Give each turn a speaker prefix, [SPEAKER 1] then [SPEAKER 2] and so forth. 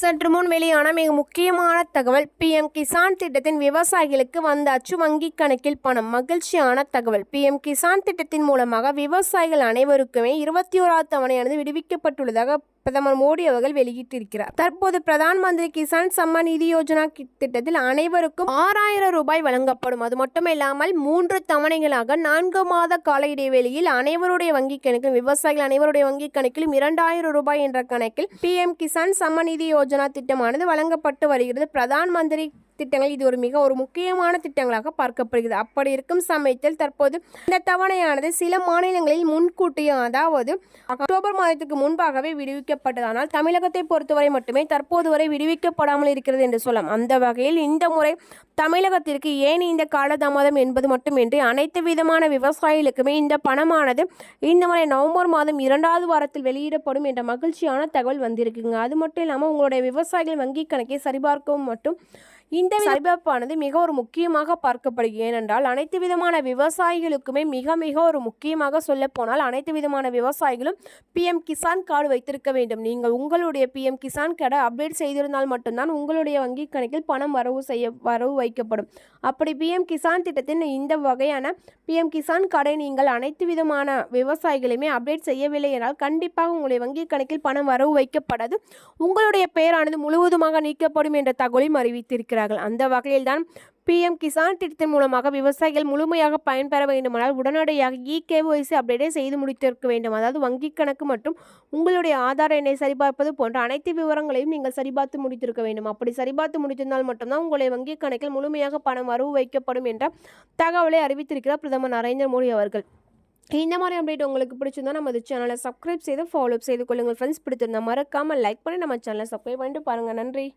[SPEAKER 1] சற்று முன் வெளியான மிக முக்கியமான தகவல் பிஎம் கிசான் திட்டத்தின் விவசாயிகளுக்கு வந்த அச்சு வங்கி கணக்கில் பணம். மகிழ்ச்சியான தகவல் பிஎம் கிசான் திட்டத்தின் மூலமாக விவசாயிகள் அனைவருக்குமே இருபத்தி ஓராவது தவணையானது விடுவிக்கப்பட்டுள்ளதாக பிரதமர் மோடி அவர்கள் வெளியிட்டிருக்கிறார். தற்போது பிரதான் மந்திரி கிசான் சம்மான் நிதி யோஜனா திட்டத்தில் அனைவருக்கும் ஆறாயிரம் ரூபாய் வழங்கப்படும். அது மட்டுமில்லாமல் மூன்று தவணைகளாக நான்கு மாத கால இடைவெளியில் அனைவருடைய வங்கி கணக்கில் விவசாயிகள் அனைவருடைய வங்கிக் கணக்கிலும் இரண்டாயிரம் ரூபாய் என்ற கணக்கில் பிஎம் கிசான் சம்மநிதி யோஜனா திட்டமானது வழங்கப்பட்டு வருகிறது. பிரதான் மந்திரி திட்டங்கள் இது ஒரு மிக ஒரு முக்கியமான திட்டங்களாக பார்க்கப்படுகிறது. அப்படி இருக்கும் சமயத்தில் தற்போது இந்த தவணையானது சில மாநிலங்களில் முன்கூட்டியே அதாவது அக்டோபர் மாதத்துக்கு முன்பாகவே விடுவிக்கப்பட்டதானால் தமிழகத்தை பொறுத்தவரை மட்டுமே தற்போது வரை விடுவிக்கப்படாமல் இருக்கிறது என்று சொல்லலாம். அந்த வகையில் இந்த முறை தமிழகத்திற்கு ஏன் இந்த காலதாமதம் என்பது மட்டுமின்றி அனைத்து விதமான விவசாயிகளுக்குமே இந்த பணமானது இந்த முறை நவம்பர் மாதம் இரண்டாவது வாரத்தில் வெளியிடப்படும் என்ற மகிழ்ச்சியான தகவல் வந்திருக்குங்க. அது மட்டும் இல்லாமல் உங்களுடைய விவசாயிகள் வங்கி கணக்கை சரிபார்க்கவும் மட்டும் இந்த சரிபார்ப்பானது மிக ஒரு முக்கியமாக பார்க்கப்படுகிறது ஏனென்றால் அனைத்து விதமான விவசாயிகளுக்குமே மிக மிக ஒரு முக்கியமாக சொல்லப்போனால் அனைத்து விதமான விவசாயிகளும் பிஎம் கிசான் கார்டு வைத்திருக்க வேண்டும். நீங்கள் உங்களுடைய பிஎம் கிசான் கார்டை அப்டேட் செய்திருந்தால் மட்டும்தான் உங்களுடைய வங்கி கணக்கில் பணம் வரவு செய்ய வரவு வைக்கப்படும். அப்படி பிஎம் கிசான் திட்டத்தின் இந்த வகையான பிஎம் கிசான் கார்டை நீங்கள் அனைத்து விதமான விவசாயிகளையுமே அப்டேட் செய்யவில்லை என்றால் கண்டிப்பாக உங்களுடைய வங்கி கணக்கில் பணம் வரவு வைக்கப்படாது. உங்களுடைய பெயரானது முழுவதுமாக நீக்கப்படும் என்ற தகவலையும் அறிவித்திருக்கிறார்கள் அந்த வகையில்தான் பிஎம் கிசான் திட்டத்தின் மூலமாக விவசாயிகள் முழுமையாக பயன்பெற வேண்டுமானால் உடனடியாக இகேஒய்சி அப்டேட்டை செய்து முடித்திருக்க வேண்டும். அதாவது வங்கி கணக்கு மற்றும் உங்களுடைய ஆதார் எண்ணை சரிபார்ப்பது போன்ற அனைத்து விவரங்களையும் நீங்கள் சரிபார்த்து முடித்திருக்க வேண்டும். அப்படி சரிபார்த்து முடித்திருந்தால் மட்டும்தான் உங்களுடைய வங்கி கணக்கில் முழுமையாக பணம் வரவு வைக்கப்படும் என்ற தகவலை அறிவித்திருக்கிறார் பிரதமர் நரேந்திர மோடி அவர்கள். இந்த மாதிரி அப்டேட் உங்களுக்கு பிடிச்சிருந்தா நம்ம சேனலை சப்ஸ்கிரைப் செய்து ஃபாலோ செய்து கொள்ளுங்கள் ஃப்ரெண்ட்ஸ் பிடிச்சிருந்தா மறக்காமல் லைக் பண்ணி நம்ம சேனலை சப்ஸ்கிரைப் பண்ணிட்டு பாருங்கள் நன்றி.